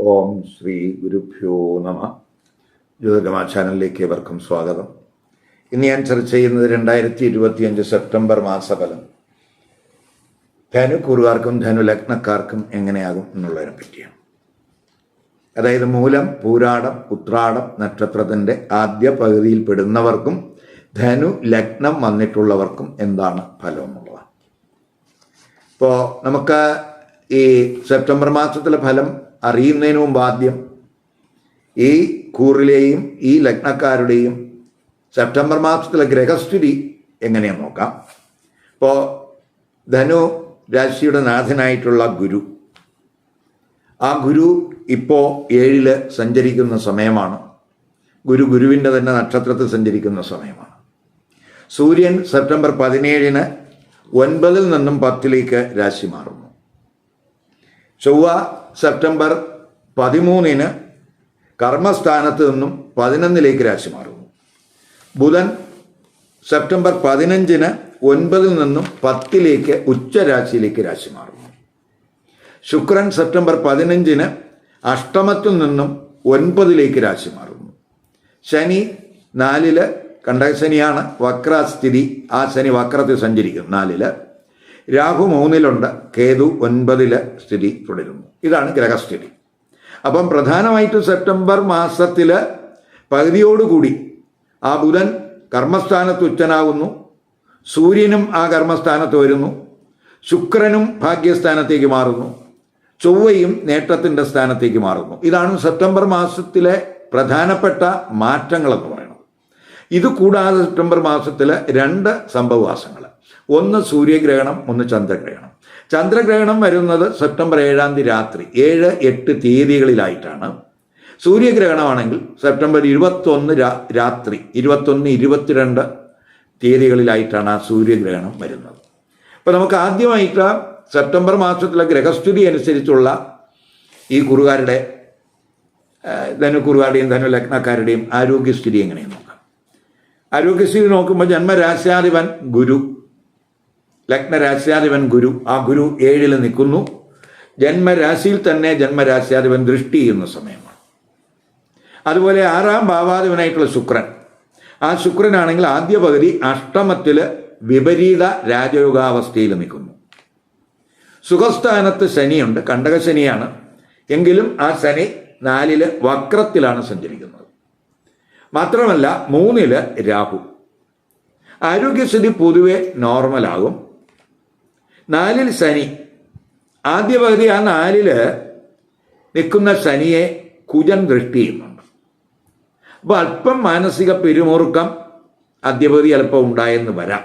ഓം ശ്രീ ഗുരുഭ്യോ നമ. ജ്യോതിർഗമ ചാനലിലേക്ക് ഏവർക്കും സ്വാഗതം. ഇന്ന് ഞാൻ ചർച്ച ചെയ്യുന്നത് രണ്ടായിരത്തി ഇരുപത്തിയഞ്ച് സെപ്റ്റംബർ മാസഫലം. ധനു കുറുവാർക്കും ധനു ലഗ്നക്കാർക്കും എങ്ങനെയാകും എന്നുള്ളതിനെ പറ്റിയാണ്. അതായത് മൂലം പൂരാടം ഉത്രാടം നക്ഷത്രത്തിന്റെ ആദ്യ പകുതിയിൽ പെടുന്നവർക്കും ധനു ലഗ്നം വന്നിട്ടുള്ളവർക്കും എന്താണ് ഫലം എന്നുള്ളതാണ് ഇപ്പോൾ നമുക്ക് ഈ സെപ്റ്റംബർ മാസത്തിലെ ഫലം അറിയുന്നതിന് മുമ്പ് ആദ്യം ഈ കൂറിലെയും ഈ ലഗ്നക്കാരുടെയും സെപ്റ്റംബർ മാസത്തിലെ ഗ്രഹസ്ഥിതി എങ്ങനെയാണ് നോക്കാം? ഇപ്പോൾ ധനു രാശിയുടെ നാഥനായിട്ടുള്ള ഗുരു. ആ ഗുരു ഇപ്പോൾ ഏഴിൽ സഞ്ചരിക്കുന്ന സമയമാണ്. ഗുരു ഗുരുവിന്റെ തന്നെ നക്ഷത്രത്തിൽ സഞ്ചരിക്കുന്ന സമയമാണ്. സൂര്യൻ സെപ്റ്റംബർ പതിനേഴിന് ഒൻപതിൽ നിന്നും പത്തിലേക്ക് രാശി മാറുന്നു. ചൊവ്വ സെപ്റ്റംബർ പതിമൂന്നിന് കർമ്മസ്ഥാനത്ത് നിന്നും പതിനൊന്നിലേക്ക് രാശി മാറുന്നു. ബുധൻ സെപ്റ്റംബർ പതിനഞ്ചിന് ഒൻപതിൽ നിന്നും പത്തിലേക്ക് ഉച്ചരാശിയിലേക്ക് രാശി മാറുന്നു. ശുക്രൻ സെപ്റ്റംബർ പതിനഞ്ചിന് അഷ്ടമത്തിൽ നിന്നും ഒൻപതിലേക്ക് രാശി മാറുന്നു. ശനി നാലിൽ കണ്ടകശനിയാണ് വക്രസ്ഥിതി ആ ശനി വക്രത്തിൽ സഞ്ചരിക്കും നാലിൽ. രാഹു മൂന്നിലുണ്ട് കേതു ഒൻപതിൽ സ്ഥിതി തുടരുന്നു. ഇതാണ് ഗ്രഹസ്ഥിതി. അപ്പം പ്രധാനമായിട്ടും സെപ്റ്റംബർ മാസത്തിൽ പകുതിയോടുകൂടി ആ ബുധൻ കർമ്മസ്ഥാനത്ത് ഉച്ചനാകുന്നു. സൂര്യനും ആ കർമ്മസ്ഥാനത്ത് വരുന്നു. ശുക്രനും ഭാഗ്യസ്ഥാനത്തേക്ക് മാറുന്നു. ചൊവ്വയും നേട്ടത്തിന്റെ സ്ഥാനത്തേക്ക് മാറുന്നു. ഇതാണ് സെപ്റ്റംബർ മാസത്തിലെ പ്രധാനപ്പെട്ട മാറ്റങ്ങളെന്ന് പറയുന്നത്. ഇത് കൂടാതെ സെപ്റ്റംബർ മാസത്തിലെ രണ്ട് സംഭവവാസങ്ങൾ ഒന്ന് സൂര്യഗ്രഹണം ഒന്ന് ചന്ദ്രഗ്രഹണം. ചന്ദ്രഗ്രഹണം വരുന്നത് സെപ്റ്റംബർ ഏഴാം തീയതി രാത്രി ഏഴ് എട്ട് തീയതികളിലായിട്ടാണ്. സൂര്യഗ്രഹണമാണെങ്കിൽ സെപ്റ്റംബർ ഇരുപത്തൊന്ന് രാത്രി ഇരുപത്തൊന്ന് ഇരുപത്തിരണ്ട് തീയതികളിലായിട്ടാണ് ആ സൂര്യഗ്രഹണം വരുന്നത്. അപ്പോൾ നമുക്ക് ആദ്യമായിട്ട് സെപ്റ്റംബർ മാസത്തിലെ ഗ്രഹസ്ഥിതി അനുസരിച്ചുള്ള ഈ കുറുകാരുടെ ധനുക്കുറുകാരുടെയും ധനുലഗ്നക്കാരുടെയും ആരോഗ്യസ്ഥിതി എങ്ങനെയെന്ന് നോക്കാം. ആരോഗ്യസ്ഥിതി നോക്കുമ്പോൾ ജന്മരാശാധിപൻ ഗുരു. ലഗ്നരാശ്യാധിപൻ ഗുരു ആ ഗുരു ഏഴിൽ നിൽക്കുന്നു. ജന്മരാശിയിൽ തന്നെ ജന്മരാശ്യാധിപൻ ദൃഷ്ടി ചെയ്യുന്ന സമയമാണ്. അതുപോലെ ആറാം ഭാവാധിപനായിട്ടുള്ള ശുക്രൻ. ആ ശുക്രനാണെങ്കിൽ ആദ്യ പകുതി അഷ്ടമത്തിൽ വിപരീത രാജയോഗാവസ്ഥയിൽ നിൽക്കുന്നു. സുഖസ്ഥാനത്ത് ശനിയുണ്ട് കണ്ടകശനിയാണ്. എങ്കിലും ആ ശനി നാലിൽ വക്രത്തിലാണ് സഞ്ചരിക്കുന്നത്. മാത്രമല്ല മൂന്നിൽ രാഹു. ആരോഗ്യസ്ഥിതി പൊതുവെ നോർമലാകും. നാലിൽ ശനി. ആദ്യ പകുതി ആ നാലിൽ നിൽക്കുന്ന ശനിയെ കുജൻ ദൃഷ്ടി ചെയ്യുന്നുണ്ട്. അപ്പോൾ അല്പം മാനസിക പിരിമുറുക്കം അദ്യപതി അല്പം ഉണ്ടായെന്ന് വരാം.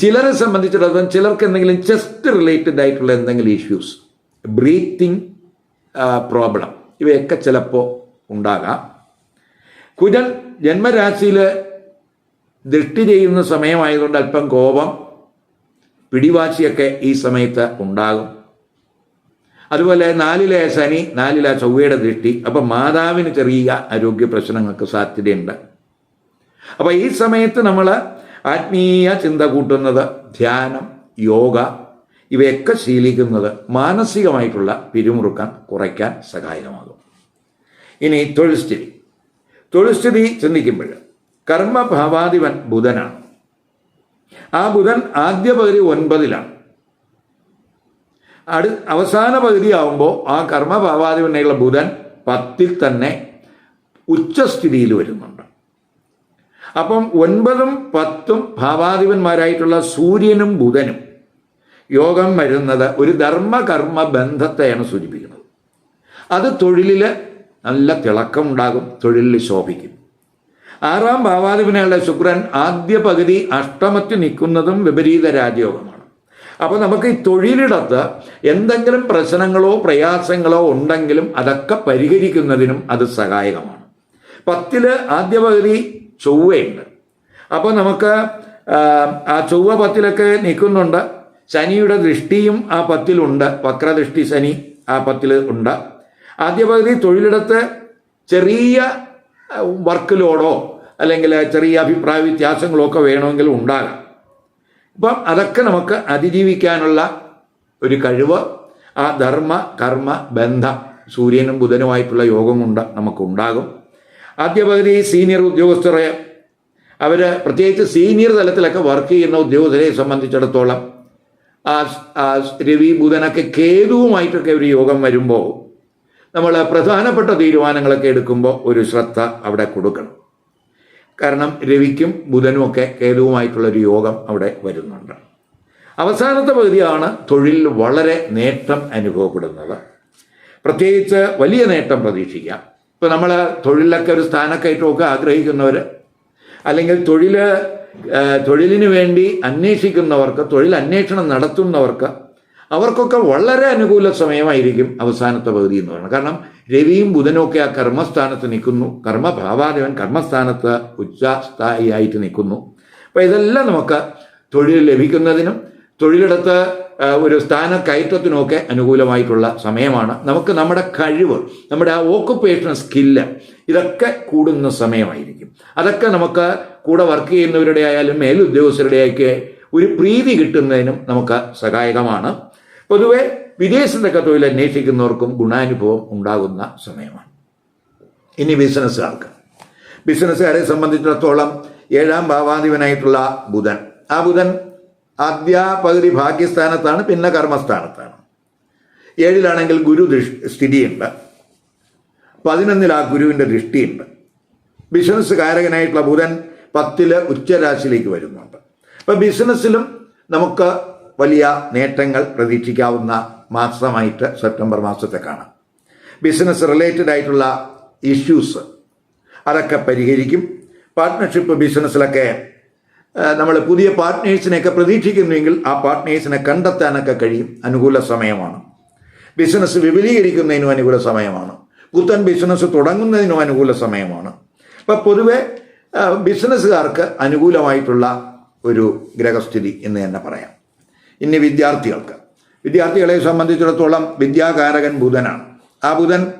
ചിലരെ സംബന്ധിച്ചിടത്തോളം ചിലർക്ക് എന്തെങ്കിലും ചെസ്റ്റ് റിലേറ്റഡ് ആയിട്ടുള്ള എന്തെങ്കിലും ഇഷ്യൂസ് ബ്രീത്തിങ് പ്രോബ്ലം ഇവയൊക്കെ ചിലപ്പോൾ ഉണ്ടാകാം. കുജൻ ജന്മരാശിയിൽ ദൃഷ്ടി ചെയ്യുന്ന സമയമായതുകൊണ്ട് അല്പം കോപം പിടിവാശിയൊക്കെ ഈ സമയത്ത് ഉണ്ടാകും. അതുപോലെ നാലിലെ ശനി നാലിലെ ചൊവ്വയുടെ ദൃഷ്ടി. അപ്പം മാതാവിന് ചെറിയ ആരോഗ്യ പ്രശ്നങ്ങൾക്ക് സാധ്യതയുണ്ട്. അപ്പോൾ ഈ സമയത്ത് നമ്മൾ ആത്മീയ ചിന്ത കൂട്ടുന്നത് ധ്യാനം യോഗ ഇവയൊക്കെ ശീലിക്കുന്നത് മാനസികമായിട്ടുള്ള പിരിമുറുക്കം കുറയ്ക്കാൻ സഹായകമാകും. ഇനി തൊഴിൽസ്ഥിതി. തൊഴിൽസ്ഥിതി ചിന്തിക്കുമ്പോൾ കർമ്മഭാവാധിപൻ ബുധനാണ്. ആ ബുധൻ ആദ്യ പകുതി ഒൻപതിലാണ്. അടു അവസാന പകുതിയാവുമ്പോൾ ആ കർമ്മഭാവാധിപനായുള്ള ബുധൻ പത്തിൽ തന്നെ ഉച്ചസ്ഥിതിയിൽ വരുന്നുണ്ട്. അപ്പം ഒൻപതും പത്തും ഭാവാധിപന്മാരായിട്ടുള്ള സൂര്യനും ബുധനും യോഗം വരുന്നത് ഒരു ധർമ്മകർമ്മ ബന്ധത്തെയാണ് സൂചിപ്പിക്കുന്നത്. അത് തൊഴിലിൽ നല്ല തിളക്കമുണ്ടാകും തൊഴിലിൽ ശോഭിക്കും. ആറാം ഭാവാധിപനായുള്ള ശുക്രൻ ആദ്യ പകുതി അഷ്ടമത്തിൽ നിൽക്കുന്നതും വിപരീത രാജയോഗമാണ്. അപ്പോൾ നമുക്ക് ഈ തൊഴിലിടത്ത് എന്തെങ്കിലും പ്രശ്നങ്ങളോ പ്രയാസങ്ങളോ ഉണ്ടെങ്കിലും അതൊക്കെ പരിഹരിക്കുന്നതിനും അത് സഹായകമാണ്. പത്തിൽ ആദ്യ പകുതി ചൊവ്വയുണ്ട്. അപ്പോൾ നമുക്ക് ആ ചൊവ്വ പത്തിലൊക്കെ നിൽക്കുന്നുണ്ട്. ശനിയുടെ ദൃഷ്ടിയും ആ പത്തിലുണ്ട്. വക്രദൃഷ്ടി ശനി ആ പത്തിൽ ഉണ്ട്. ആദ്യ പകുതി തൊഴിലിടത്ത് ചെറിയ വർക്ക് ലോഡോ അല്ലെങ്കിൽ ചെറിയ അഭിപ്രായ വ്യത്യാസങ്ങളൊക്കെ വേണമെങ്കിൽ ഉണ്ടാകാം. അപ്പം അതൊക്കെ നമുക്ക് അതിജീവിക്കാനുള്ള ഒരു കഴിവ് ആ ധർമ്മ കർമ്മ ബന്ധം സൂര്യനും ബുധനുമായിട്ടുള്ള യോഗം കൊണ്ട് നമുക്കുണ്ടാകും. ആദ്യ പകുതി സീനിയർ ഉദ്യോഗസ്ഥരെ അവർ പ്രത്യേകിച്ച് സീനിയർ തലത്തിലൊക്കെ വർക്ക് ചെയ്യുന്ന ഉദ്യോഗസ്ഥരെ സംബന്ധിച്ചിടത്തോളം രവി ബുധനൊക്കെ കേതുവുമായിട്ടൊക്കെ ഒരു യോഗം വരുമ്പോൾ നമ്മൾ പ്രധാനപ്പെട്ട തീരുമാനങ്ങളൊക്കെ എടുക്കുമ്പോൾ ഒരു ശ്രദ്ധ അവിടെ കൊടുക്കണം. കാരണം രവിക്കും ബുധനും ഒക്കെ കേതുവുമായിട്ടുള്ള ഒരു യോഗം അവിടെ വരുന്നുണ്ട്. അവസാനത്തെ പകുതിയാണ് തൊഴിൽ വളരെ നേട്ടം അനുഭവപ്പെടുന്നത്. പ്രത്യേകിച്ച് വലിയ നേട്ടം പ്രതീക്ഷിക്കാം. ഇപ്പോൾ നമ്മൾ തൊഴിലൊക്കെ ഒരു സ്ഥാനക്കയറ്റമൊക്കെ ആഗ്രഹിക്കുന്നവർ അല്ലെങ്കിൽ തൊഴിൽ തൊഴിലിന് വേണ്ടി അന്വേഷിക്കുന്നവർക്ക് തൊഴിൽ അന്വേഷണം നടത്തുന്നവർക്ക് അവർക്കൊക്കെ വളരെ അനുകൂല സമയമായിരിക്കും അവസാനത്തെ പകുതി എന്ന് പറയുന്നത്. കാരണം രവിയും ബുധനും ഒക്കെ ആ കർമ്മസ്ഥാനത്ത് നിൽക്കുന്നു. കർമ്മഭാവാദേവൻ കർമ്മസ്ഥാനത്ത് ഉച്ചസ്ഥായിട്ട് നിൽക്കുന്നു. അപ്പോൾ ഇതെല്ലാം നമുക്ക് തൊഴിൽ ലഭിക്കുന്നതിനും തൊഴിലിടത്ത് ഒരു സ്ഥാന കയറ്റത്തിനുമൊക്കെ അനുകൂലമായിട്ടുള്ള സമയമാണ്. നമുക്ക് നമ്മുടെ കഴിവ് നമ്മുടെ ആ ഓക്കുപ്പേഷണൽ സ്കില്ല് ഇതൊക്കെ കൂടുന്ന സമയമായിരിക്കും. അതൊക്കെ നമുക്ക് കൂടെ വർക്ക് ചെയ്യുന്നവരുടെ ആയാലും മേലുദ്യോഗസ്ഥരുടെയൊക്കെ ഒരു പ്രീതി കിട്ടുന്നതിനും നമുക്ക് സഹായകമാണ്. പൊതുവെ വിദേശത്തൊക്കെ തൊഴിൽ അന്വേഷിക്കുന്നവർക്കും ഗുണാനുഭവം ഉണ്ടാകുന്ന സമയമാണ്. ഇനി ബിസിനസ്സുകാർക്ക്. ബിസിനസ്സുകാരെ സംബന്ധിച്ചിടത്തോളം ഏഴാം ഭാവാധിപനായിട്ടുള്ള ബുധൻ. ആ ബുധൻ ആദ്യ പകുതി ഭാഗ്യസ്ഥാനത്താണ് പിന്നെ കർമ്മസ്ഥാനത്താണ്. ഏഴിലാണെങ്കിൽ ഗുരു സ്ഥിതിയുണ്ട്. പതിനൊന്നിൽ ആ ഗുരുവിന്റെ ദൃഷ്ടിയുണ്ട്. ബിസിനസ് കാരകനായിട്ടുള്ള ബുധൻ പത്തിൽ ഉച്ചരാശിയിലേക്ക് വരുന്നുണ്ട്. അപ്പം ബിസിനസ്സിലും നമുക്ക് വലിയ നേട്ടങ്ങൾ പ്രതീക്ഷിക്കാവുന്ന മാസമായിട്ട് സെപ്റ്റംബർ മാസത്തെ കാണാം. ബിസിനസ് റിലേറ്റഡ് ആയിട്ടുള്ള ഇഷ്യൂസ് അതൊക്കെ പരിഹരിക്കും. പാർട്ട്ണർഷിപ്പ് ബിസിനസ്സിലൊക്കെ നമ്മൾ പുതിയ പാർട്ട്നേഴ്സിനെയൊക്കെ പ്രതീക്ഷിക്കുന്നുവെങ്കിൽ ആ പാർട്ട്നേഴ്സിനെ കണ്ടെത്താനൊക്കെ കഴിയും. അനുകൂല സമയമാണ്. ബിസിനസ് വിപുലീകരിക്കുന്നതിനും അനുകൂല സമയമാണ്. പുത്തൻ ബിസിനസ് തുടങ്ങുന്നതിനും അനുകൂല സമയമാണ്. അപ്പം പൊതുവെ ബിസിനസ്സുകാർക്ക് അനുകൂലമായിട്ടുള്ള ഒരു ഗ്രഹസ്ഥിതി എന്ന് തന്നെ പറയാം. ഇനി വിദ്യാർത്ഥികൾക്ക്. വിദ്യാർത്ഥികളെ സംബന്ധിച്ചിടത്തോളം വിദ്യാകാരകൻ ബുധനാണ്. ആ ബുധൻ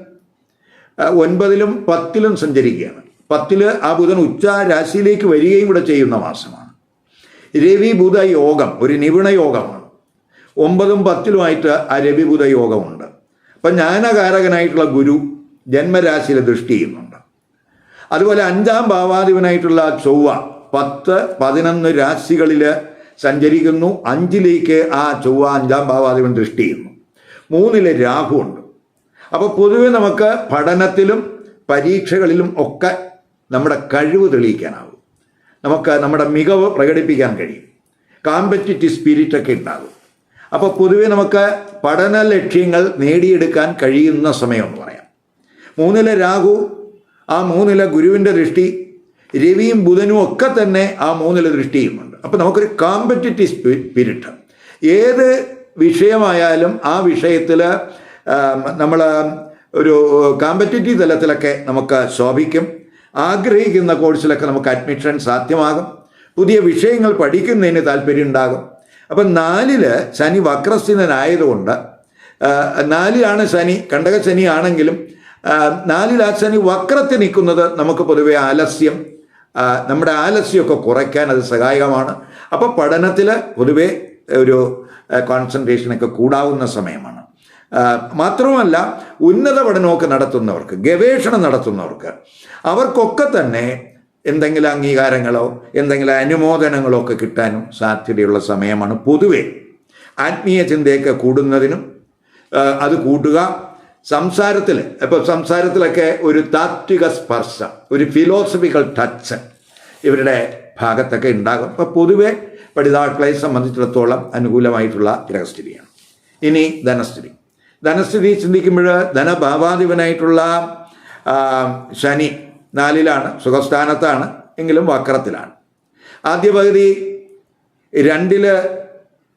ഒൻപതിലും പത്തിലും സഞ്ചരിക്കുകയാണ്. പത്തിൽ ആ ബുധൻ ഉച്ച രാശിയിലേക്ക് വരികയും കൂടെ ചെയ്യുന്ന മാസമാണ്. രവി ബുധ യോഗം ഒരു നിപുണ യോഗമാണ്. ഒമ്പതും പത്തിലുമായിട്ട് ആ രവി ബുധ യോഗമുണ്ട്. അപ്പം ജ്ഞാനകാരകനായിട്ടുള്ള ഗുരു ജന്മരാശിയിൽ ദൃഷ്ടി ചെയ്യുന്നുണ്ട്. അതുപോലെ അഞ്ചാം ഭാവാധിപനായിട്ടുള്ള ചൊവ്വ പത്ത് പതിനൊന്ന് രാശികളിൽ സഞ്ചരിക്കുന്നു. അഞ്ചിലേക്ക് ആ ചൊവ്വ അഞ്ചാം ഭാവാധിപൻ ദൃഷ്ടി ചെയ്യുന്നു മൂന്നിലെ രാഹു ഉണ്ട് അപ്പോൾ പൊതുവെ നമുക്ക് പഠനത്തിലും പരീക്ഷകളിലും ഒക്കെ നമ്മുടെ കഴിവ് തെളിയിക്കാനാവും. നമുക്ക് നമ്മുടെ മികവ് പ്രകടിപ്പിക്കാൻ കഴിയും. കാമ്പറ്റിറ്റീവ് സ്പിരിറ്റ് ഒക്കെ ഉണ്ടാകും. അപ്പോൾ പൊതുവെ നമുക്ക് പഠന ലക്ഷ്യങ്ങൾ നേടിയെടുക്കാൻ കഴിയുന്ന സമയം എന്ന് പറയാം. മൂന്നിലെ രാഹു ആ മൂന്നിലെ ഗുരുവിന്റെ ദൃഷ്ടി രവിയും ബുധനും ഒക്കെ തന്നെ ആ മൂന്നിലെ ദൃഷ്ടിയുമുണ്ട് അപ്പം നമുക്കൊരു കാമ്പറ്റിറ്റീവ് സ്പിരിറ്റ് ഏത് വിഷയമായാലും ആ വിഷയത്തിൽ നമ്മൾ ഒരു കാമ്പറ്റിറ്റീവ് തലത്തിലൊക്കെ നമുക്ക് ശോഭിക്കും. ആഗ്രഹിക്കുന്ന കോഴ്സിലൊക്കെ നമുക്ക് അഡ്മിഷൻ സാധ്യമാകും. പുതിയ വിഷയങ്ങൾ പഠിക്കുന്നതിന് താല്പര്യം ഉണ്ടാകും. അപ്പം നാലിൽ ശനി വക്രസ്ഥിതനായതുകൊണ്ട് നാലിലാണ് ശനി കണ്ടക ശനി ആണെങ്കിലും നാലിൽ ആ ശനി വക്രത്തിൽ നിൽക്കുന്നത് നമുക്ക് പൊതുവെ ആലസ്യം നമ്മുടെ ആലസ്യമൊക്കെ കുറയ്ക്കാൻ അത് സഹായകമാണ്. അപ്പോൾ പഠനത്തിൽ പൊതുവേ ഒരു കോൺസെൻട്രേഷനൊക്കെ കൂടാവുന്ന സമയമാണ്. മാത്രവുമല്ല ഉന്നത പഠനമൊക്കെ നടത്തുന്നവർക്ക് ഗവേഷണം നടത്തുന്നവർക്ക് അവർക്കൊക്കെ തന്നെ എന്തെങ്കിലും അംഗീകാരങ്ങളോ എന്തെങ്കിലും അനുമോദനങ്ങളോ ഒക്കെ കിട്ടാനും സാധ്യതയുള്ള സമയമാണ് പൊതുവേ. ആത്മീയ ചിന്തയൊക്കെ കൂടുന്നതിനും അത് കൂട്ടുക സംസാരത്തിൽ ഇപ്പോൾ സംസാരത്തിലൊക്കെ ഒരു താത്വിക സ്പർശം ഒരു ഫിലോസഫിക്കൽ ടച്ച് ഇവരുടെ ഭാഗത്തൊക്കെ ഉണ്ടാകും. അപ്പോൾ പൊതുവെ പഠിതാക്കളെ സംബന്ധിച്ചിടത്തോളം അനുകൂലമായിട്ടുള്ള ഗ്രഹസ്ഥിതിയാണ്. ഇനി ധനസ്ഥിതി. ധനസ്ഥിതി ചിന്തിക്കുമ്പോൾ ധനഭാവാധിപനായിട്ടുള്ള ശനി നാലിലാണ് സുഖസ്ഥാനത്താണ് എങ്കിലും വക്രത്തിലാണ്. ആദ്യ പകുതി രണ്ടിൽ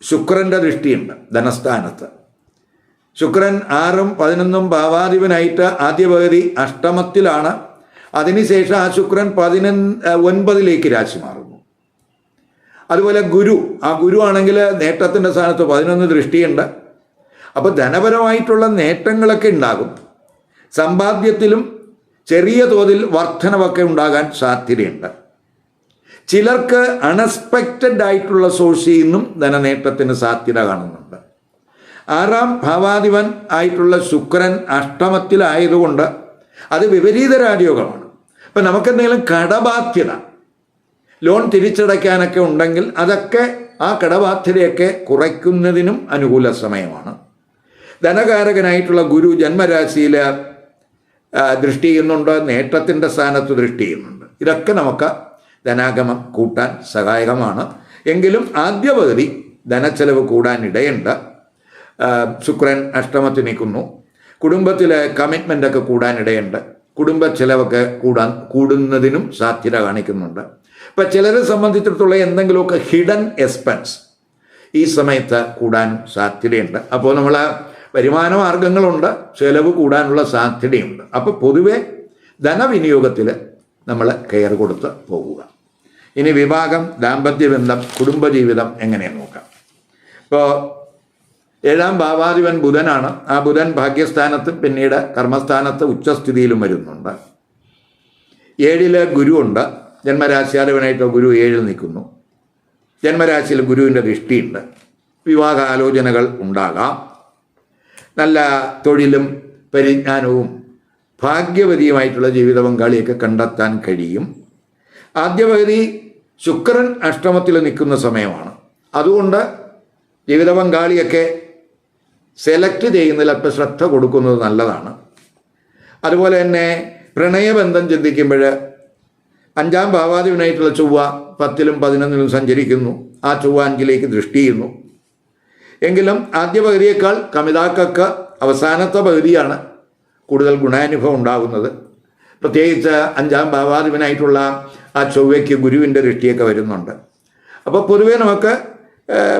ശുക്രന്റെ ദൃഷ്ടിയുണ്ട് ധനസ്ഥാനത്ത്. ശുക്രൻ ആറും പതിനൊന്നും ഭാവാധിപനായിട്ട് ആദ്യ പകുതി അഷ്ടമത്തിലാണ്. അതിനുശേഷം ആ ശുക്രൻ പതിനൊന്ന് ഒൻപതിലേക്ക് രാശി മാറുന്നു. അതുപോലെ ഗുരു ആ ഗുരു ആണെങ്കിൽ നേട്ടത്തിന്റെ സ്ഥാനത്ത് പതിനൊന്ന് ദൃഷ്ടിയുണ്ട്. അപ്പോൾ ധനപരമായിട്ടുള്ള നേട്ടങ്ങളൊക്കെ ഉണ്ടാകും. സമ്പാദ്യത്തിലും ചെറിയ തോതിൽ വർധനവൊക്കെ ഉണ്ടാകാൻ സാധ്യതയുണ്ട്. ചിലർക്ക് അൺഎക്സ്പെക്റ്റഡ് ആയിട്ടുള്ള സോഴ്സിൽ നിന്നും ധനനേട്ടത്തിന് സാധ്യത കാണുന്നുണ്ട്. ആറാം ഭാവാധിപൻ ആയിട്ടുള്ള ശുക്രൻ അഷ്ടമത്തിലായതുകൊണ്ട് അത് വിപരീത രാജയോഗമാണ്. അപ്പം നമുക്കെന്തെങ്കിലും കടബാധ്യത ലോൺ തിരിച്ചടയ്ക്കാനൊക്കെ ഉണ്ടെങ്കിൽ അതൊക്കെ ആ കടബാധ്യതയൊക്കെ കുറയ്ക്കുന്നതിനും അനുകൂല സമയമാണ്. ധനകാരകനായിട്ടുള്ള ഗുരു ജന്മരാശിയിൽ ദൃഷ്ടി ചെയ്യുന്നുണ്ട് നേട്ടത്തിന്റെ സ്ഥാനത്ത് ദൃഷ്ടി ചെയ്യുന്നുണ്ട്. ഇതൊക്കെ നമുക്ക് ധനാഗമം കൂട്ടാൻ സഹായകമാണ്. എങ്കിലും ആദ്യ പകുതി ധനച്ചെലവ് കൂടാൻ ഇടയുണ്ട് ശുക്രൻ അഷ്ടമത്തിൽ നിൽക്കുന്നു കുടുംബത്തിലെ കമ്മിറ്റ്മെന്റൊക്കെ കൂടാനിടയുണ്ട് കുടുംബ ചിലവൊക്കെ കൂടാൻ കൂടുന്നതിനും സാധ്യത കാണിക്കുന്നുണ്ട്. ഇപ്പം ചിലരെ സംബന്ധിച്ചിടത്തോളം എന്തെങ്കിലുമൊക്കെ ഹിഡൻ എക്സ്പെൻസ് ഈ സമയത്ത് കൂടാൻ സാധ്യതയുണ്ട്. അപ്പോൾ നമ്മൾ വരുമാന മാർഗങ്ങളുണ്ട് ചിലവ് കൂടാനുള്ള സാധ്യതയുണ്ട്. അപ്പോൾ പൊതുവെ ധനവിനിയോഗത്തിൽ നമ്മൾ കെയർ കൊടുത്ത് പോവുക. ഇനി വിവാഹം ദാമ്പത്യ ബന്ധം കുടുംബജീവിതം എങ്ങനെയാണ് നോക്കാം? ഇപ്പോൾ ഏഴാം ഭാവാധിപൻ ബുധനാണ്. ആ ബുധൻ ഭാഗ്യസ്ഥാനത്ത് പിന്നീട് കർമ്മസ്ഥാനത്ത് ഉച്ചസ്ഥിതിയിലും വരുന്നുണ്ട്. ഏഴിൽ ഗുരുവുണ്ട്. ജന്മരാശിയാധിപനായിട്ട് ഗുരു ഏഴിൽ നിൽക്കുന്നു. ജന്മരാശിയിൽ ഗുരുവിന്റെ ദൃഷ്ടിയുണ്ട്. വിവാഹ ആലോചനകൾ ഉണ്ടാകാം. നല്ല തൊഴിലും പരിജ്ഞാനവും ഭാഗ്യവതിയുമായിട്ടുള്ള ജീവിത പങ്കാളിയൊക്കെ കണ്ടെത്താൻ കഴിയും. ആദ്യ പകുതി ശുക്രൻ അഷ്ടമത്തിൽ നിൽക്കുന്ന സമയമാണ്. അതുകൊണ്ട് ജീവിത പങ്കാളിയൊക്കെ സെലക്ട് ചെയ്യുന്നതിൽ അല്പം ശ്രദ്ധ കൊടുക്കുന്നത് നല്ലതാണ്. അതുപോലെ തന്നെ പ്രണയബന്ധം ചിന്തിക്കുമ്പോൾ അഞ്ചാം ഭാവാധിപനായിട്ടുള്ള ചൊവ്വ പത്തിലും പതിനൊന്നിലും സഞ്ചരിക്കുന്നു. ആ ചൊവ്വ അഞ്ചിലേക്ക് ദൃഷ്ടി ചെയ്യുന്നു. എങ്കിലും ആദ്യ പകുതിയേക്കാൾ കമിതാക്കൾക്ക് അവസാനത്തെ പകുതിയാണ് കൂടുതൽ ഗുണാനുഭവം ഉണ്ടാകുന്നത്. പ്രത്യേകിച്ച് അഞ്ചാം ഭാവാധിപനായിട്ടുള്ള ആ ചൊവ്വയ്ക്ക് ഗുരുവിന്റെ ദൃഷ്ടിയൊക്കെ വരുന്നുണ്ട്. അപ്പോൾ പൊതുവേ നമുക്ക്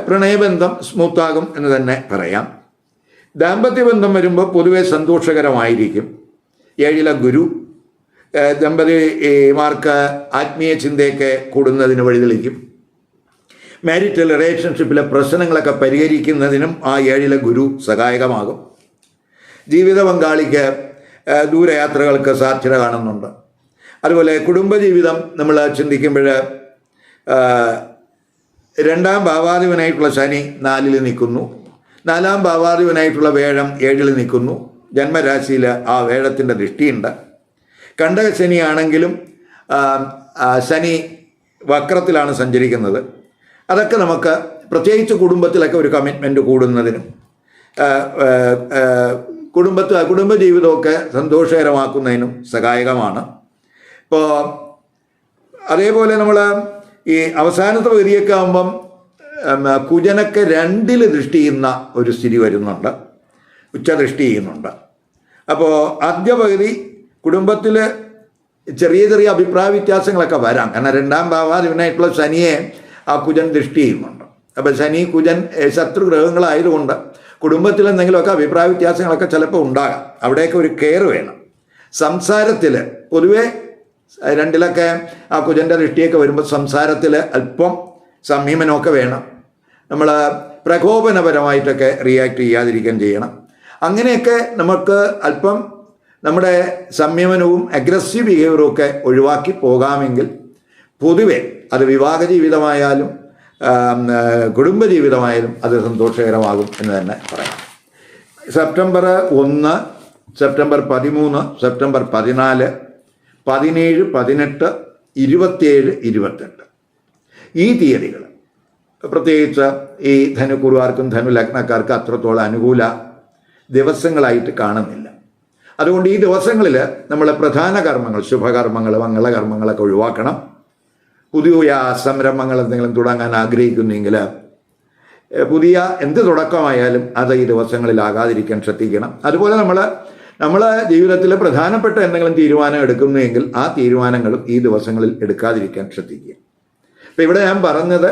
പ്രണയബന്ധം സ്മൂത്താകും എന്ന് തന്നെ പറയാം. ദാമ്പത്യ ബന്ധം വരുമ്പോൾ പൊതുവെ സന്തോഷകരമായിരിക്കും. ഏഴിലെ ഗുരു ദമ്പതിമാർക്ക് ആത്മീയ ചിന്തയൊക്കെ കൂടുന്നതിന് വഴിതെളിക്കും. മാരിറ്റൽ റിലേഷൻഷിപ്പിലെ പ്രശ്നങ്ങളൊക്കെ പരിഹരിക്കുന്നതിനും ആ ഏഴിലെ ഗുരു സഹായകമാകും. ജീവിത പങ്കാളിക്ക് ദൂരയാത്രകൾക്ക് സാധ്യത കാണുന്നുണ്ട്. അതുപോലെ കുടുംബജീവിതം നമ്മൾ ചിന്തിക്കുമ്പോൾ രണ്ടാം ഭാവാധിപനായിട്ടുള്ള ശനി നാലിൽ നിൽക്കുന്നു. നാലാം ഭാവാധിപനായിട്ടുള്ള വേഴം ഏഴിൽ നിൽക്കുന്നു. ജന്മരാശിയിൽ ആ വേഴത്തിന്റെ ദൃഷ്ടിയുണ്ട്. കണ്ടക ശനിയാണെങ്കിലും ആ, ആ, ശനി വക്രത്തിലാണ് സഞ്ചരിക്കുന്നത്. അതൊക്കെ നമുക്ക് പ്രത്യേകിച്ച് കുടുംബത്തിലൊക്കെ ഒരു കമ്മിറ്റ്മെന്റ് കൂടുന്നതിനും കുടുംബത്ത് കുടുംബജീവിതമൊക്കെ സന്തോഷകരമാക്കുന്നതിനും സഹായകമാണ്. ഇപ്പോൾ അതേപോലെ നമ്മൾ ഈ അവസാനത്തെ പകുതിയൊക്കെ ആകുമ്പം കുജനൊക്കെ രണ്ടിൽ ദൃഷ്ടി ചെയ്യുന്ന ഒരു സ്ഥിതി വരുന്നുണ്ട്. ഉച്ചദൃഷ്ടി ചെയ്യുന്നുണ്ട്. അപ്പോൾ ആദ്യ പകുതി കുടുംബത്തിൽ ചെറിയ ചെറിയ അഭിപ്രായ വ്യത്യാസങ്ങളൊക്കെ വരാം. കാരണം രണ്ടാം ഭാവാധിപനായിട്ടുള്ള ശനിയെ ആ കുജൻ ദൃഷ്ടി ചെയ്യുന്നുണ്ട്. അപ്പം ശനി കുജൻ ശത്രുഗ്രഹങ്ങളായതുകൊണ്ട് ശത്രു ഗ്രഹങ്ങളായതുകൊണ്ട് കുടുംബത്തിൽ എന്തെങ്കിലുമൊക്കെ അഭിപ്രായ വ്യത്യാസങ്ങളൊക്കെ ചിലപ്പോൾ ഉണ്ടാകാം. അവിടെയൊക്കെ ഒരു കെയർ വേണം. സംസാരത്തിൽ പൊതുവേ രണ്ടിലൊക്കെ ആ കുജന്റെ ദൃഷ്ടിയൊക്കെ വരുമ്പോൾ സംസാരത്തിൽ അല്പം സംയമനമൊക്കെ വേണം. നമ്മൾ പ്രകോപനപരമായിട്ടൊക്കെ റിയാക്ട് ചെയ്യാതിരിക്കാൻ ചെയ്യണം. അങ്ങനെയൊക്കെ നമുക്ക് അല്പം നമ്മുടെ സംയമനവും അഗ്രസീവ് ബിഹേവിയറും ഒക്കെ ഒഴിവാക്കി പോകാമെങ്കിൽ പൊതുവെ അത് വിവാഹ ജീവിതമായാലും കുടുംബജീവിതമായാലും അത് സന്തോഷകരമാകും എന്ന് തന്നെ പറയാം. സെപ്റ്റംബർ ഒന്ന് സെപ്റ്റംബർ പതിമൂന്ന് സെപ്റ്റംബർ പതിനാല് പതിനേഴ് പതിനെട്ട് ഇരുപത്തിയേഴ് ഇരുപത്തെട്ട്. ഈ തീയതികൾ. പ്രത്യേകിച്ച് ഈ ധനുക്കുറുകാർക്കും ധനു ലഗ്നക്കാർക്ക് അത്രത്തോളം അനുകൂല ദിവസങ്ങളായിട്ട് കാണുന്നില്ല. അതുകൊണ്ട് ഈ ദിവസങ്ങളിൽ നമ്മൾ പ്രധാന കർമ്മങ്ങൾ ശുഭകർമ്മങ്ങൾ മംഗളകർമ്മങ്ങളൊക്കെ ഒഴിവാക്കണം. പുതിയ സംരംഭങ്ങൾ എന്തെങ്കിലും തുടങ്ങാൻ ആഗ്രഹിക്കുന്നെങ്കിൽ പുതിയ എന്ത് തുടക്കമായാലും അത് ഈ ദിവസങ്ങളിലാകാതിരിക്കാൻ ശ്രദ്ധിക്കണം. അതുപോലെ നമ്മൾ നമ്മൾ ജീവിതത്തിൽ പ്രധാനപ്പെട്ട എന്തെങ്കിലും തീരുമാനം എടുക്കുന്നുവെങ്കിൽ ആ തീരുമാനങ്ങളും ഈ ദിവസങ്ങളിൽ എടുക്കാതിരിക്കാൻ ശ്രദ്ധിക്കുക. അപ്പം ഇവിടെ ഞാൻ പറഞ്ഞത്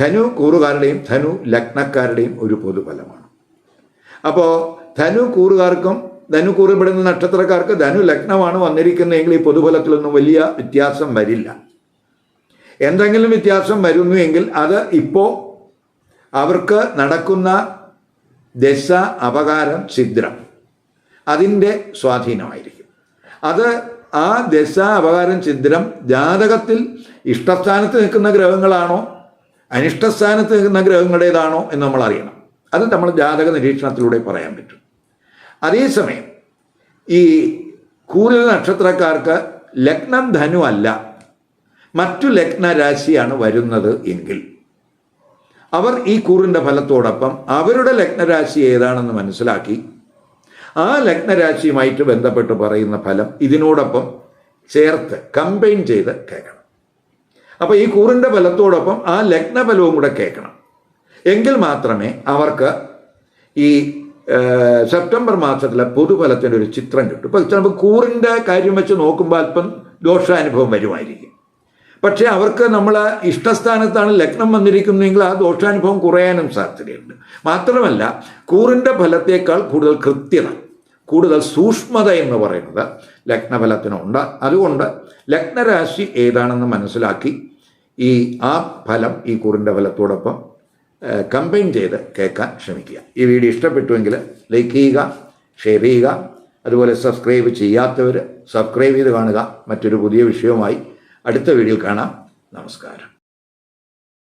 ധനു കൂറുകാരുടെയും ധനു ലഗ്നക്കാരുടെയും ഒരു പൊതുഫലമാണ്. അപ്പോൾ ധനു കൂറുകാർക്കും ധനു കൂറുപെടുന്ന നക്ഷത്രക്കാർക്ക് ധനു ലഗ്നമാണ് വന്നിരിക്കുന്നതെങ്കിൽ ഈ പൊതുഫലത്തിലൊന്നും വലിയ വ്യത്യാസം വരില്ല. എന്തെങ്കിലും വ്യത്യാസം വരുന്നു എങ്കിൽ അത് ഇപ്പോൾ അവർക്ക് നടക്കുന്ന ദശ അപകാരം ഛിദ്രം അതിന്റെ സ്വാധീനമായിരിക്കും. അത് ആ ദശ അപകാരം ഛിദ്രം ജാതകത്തിൽ ഇഷ്ടസ്ഥാനത്ത് നിൽക്കുന്ന ഗ്രഹങ്ങളാണോ? അനിഷ്ടസ്ഥാനത്ത് നിൽക്കുന്ന ഗ്രഹങ്ങളുടേതാണോ എന്ന് നമ്മൾ അറിയണം അത് നമ്മൾ ജാതക നിരീക്ഷണത്തിലൂടെ പറയാൻ പറ്റും. അതേസമയം ഈ കൂരൽ നക്ഷത്രക്കാർക്ക് ലഗ്നം ധനു അല്ല. മറ്റു ലഗ്നരാശിയാണ് വരുന്നത് എങ്കിൽ. അവർ ഈ കൂറിന്റെ ഫലത്തോടൊപ്പം അവരുടെ ലഗ്നരാശി ഏതാണെന്ന് മനസ്സിലാക്കി ആ ലഗ്നരാശിയുമായിട്ട് ബന്ധപ്പെട്ട് പറയുന്ന ഫലം ഇതിനോടൊപ്പം ചേർത്ത് കമ്പൈൻ ചെയ്ത് കേൾക്കണം. അപ്പോൾ ഈ കൂറിന്റെ ബലത്തോടൊപ്പം ആ ലഗ്നബലവും കൂടെ കേൾക്കണം. എങ്കിൽ മാത്രമേ അവർക്ക് ഈ സെപ്റ്റംബർ മാസത്തിലെ പൊതുഫലത്തിന്റെ ഒരു ചിത്രം കിട്ടും. ഇപ്പോൾ ചിലപ്പോൾ കൂറിന്റെ കാര്യം വെച്ച് നോക്കുമ്പോൾ അല്പം ദോഷാനുഭവം വരുമായിരിക്കും. പക്ഷേ അവർക്ക് നമ്മൾ ഇഷ്ടസ്ഥാനത്താണ് ലഗ്നം വന്നിരിക്കുന്നതെങ്കിൽ ആ ദോഷാനുഭവം കുറയാനും സാധ്യതയുണ്ട്. മാത്രമല്ല കൂറിന്റെ ഫലത്തേക്കാൾ കൂടുതൽ കൃത്യത. കൂടുതൽ സൂക്ഷ്മത എന്ന് പറയുന്നത് ലഗ്നഫലത്തിനുണ്ട്. അതുകൊണ്ട് ലഗ്നരാശി ഏതാണെന്ന് മനസ്സിലാക്കി ഈ ആ ഫലം ഈ കൂറിന്റെ ഫലത്തോടൊപ്പം കമ്പൈൻ ചെയ്ത് കേൾക്കാൻ ശ്രമിക്കുക. ഈ വീഡിയോ ഇഷ്ടപ്പെട്ടുവെങ്കിൽ ലൈക്ക് ചെയ്യുക ഷെയർ ചെയ്യുക അതുപോലെ സബ്സ്ക്രൈബ് ചെയ്യാത്തവർ സബ്സ്ക്രൈബ് ചെയ്ത് കാണുക. മറ്റൊരു പുതിയ വിഷയവുമായി അടുത്ത വീഡിയോയിൽ കാണാം. നമസ്കാരം.